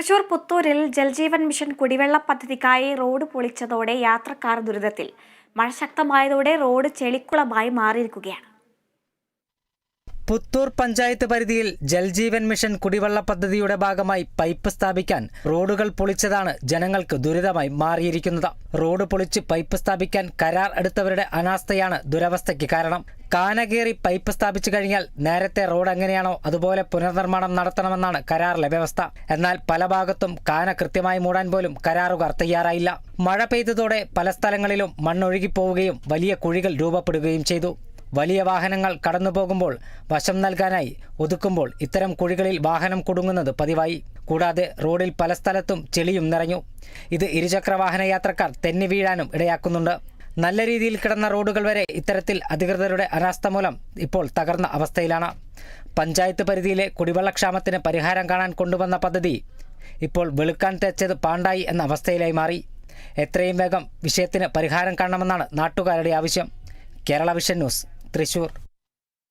Thrissur പുത്തൂരിൽ Jal Jeevan mission കുടിവെള്ള പദ്ധതിക്കായി road പൊളിച്ചതോടെ യാത്രക്കാർ ദുരിതത്തിൽ. മഴ ശക്തമായതോടെ റോഡ് ചെളിക്കുളമായി മാറിയിരിക്കുകയാണ്. പുത്തൂർ പഞ്ചായത്ത് പരിധിയിൽ ജൽജീവൻ മിഷൻ കുടിവെള്ള പദ്ധതിയുടെ ഭാഗമായി പൈപ്പ് സ്ഥാപിക്കാൻ റോഡുകൾ പൊളിച്ചതാണ് ജനങ്ങൾക്ക് ദുരിതമായി മാറിയിരിക്കുന്നത്. റോഡ് പൊളിച്ച് പൈപ്പ് സ്ഥാപിക്കാൻ കരാർ എടുത്തവരുടെ അനാസ്ഥയാണ് ദുരവസ്ഥയ്ക്ക് കാരണം. കാനകേറി പൈപ്പ് സ്ഥാപിച്ചു കഴിഞ്ഞാൽ നേരത്തെ റോഡ് എങ്ങനെയാണോ അതുപോലെ പുനർനിർമ്മാണം നടത്തണമെന്നാണ് കരാറിലെ വ്യവസ്ഥ. എന്നാൽ പല ഭാഗത്തും കാന കൃത്യമായി മൂടാൻ പോലും കരാറുകാർ തയ്യാറായില്ല. മഴ പെയ്തതോടെ പല സ്ഥലങ്ങളിലും മണ്ണൊഴുകിപ്പോവുകയും വലിയ കുഴികൾ രൂപപ്പെടുകയും ചെയ്തു. വലിയ വാഹനങ്ങൾ കടന്നു പോകുമ്പോൾ വശം നൽകാനായി ഒതുക്കുമ്പോൾ ഇത്തരം കുഴികളിൽ വാഹനം കുടുങ്ങുന്നത് പതിവായി. കൂടാതെ റോഡിൽ പല സ്ഥലത്തും ചെളിയും നിറഞ്ഞു. ഇത് ഇരുചക്ര വാഹന യാത്രക്കാർ തെന്നി വീഴാനും ഇടയാക്കുന്നുണ്ട്. നല്ല രീതിയിൽ കിടന്ന റോഡുകൾ വരെ ഇത്തരത്തിൽ അധികൃതരുടെ അനാസ്ഥ മൂലം ഇപ്പോൾ തകർന്ന അവസ്ഥയിലാണ്. പഞ്ചായത്ത് പരിധിയിലെ കുടിവെള്ളക്ഷാമത്തിന് പരിഹാരം കാണാൻ കൊണ്ടുവന്ന പദ്ധതി ഇപ്പോൾ വെളുക്കാൻ തെച്ചത് പാണ്ടായി എന്ന അവസ്ഥയിലായി മാറി. എത്രയും വേഗം വിഷയത്തിന് പരിഹാരം കാണണമെന്നാണ് നാട്ടുകാരുടെ ആവശ്യം. Kerala vision news. തൃശൂർ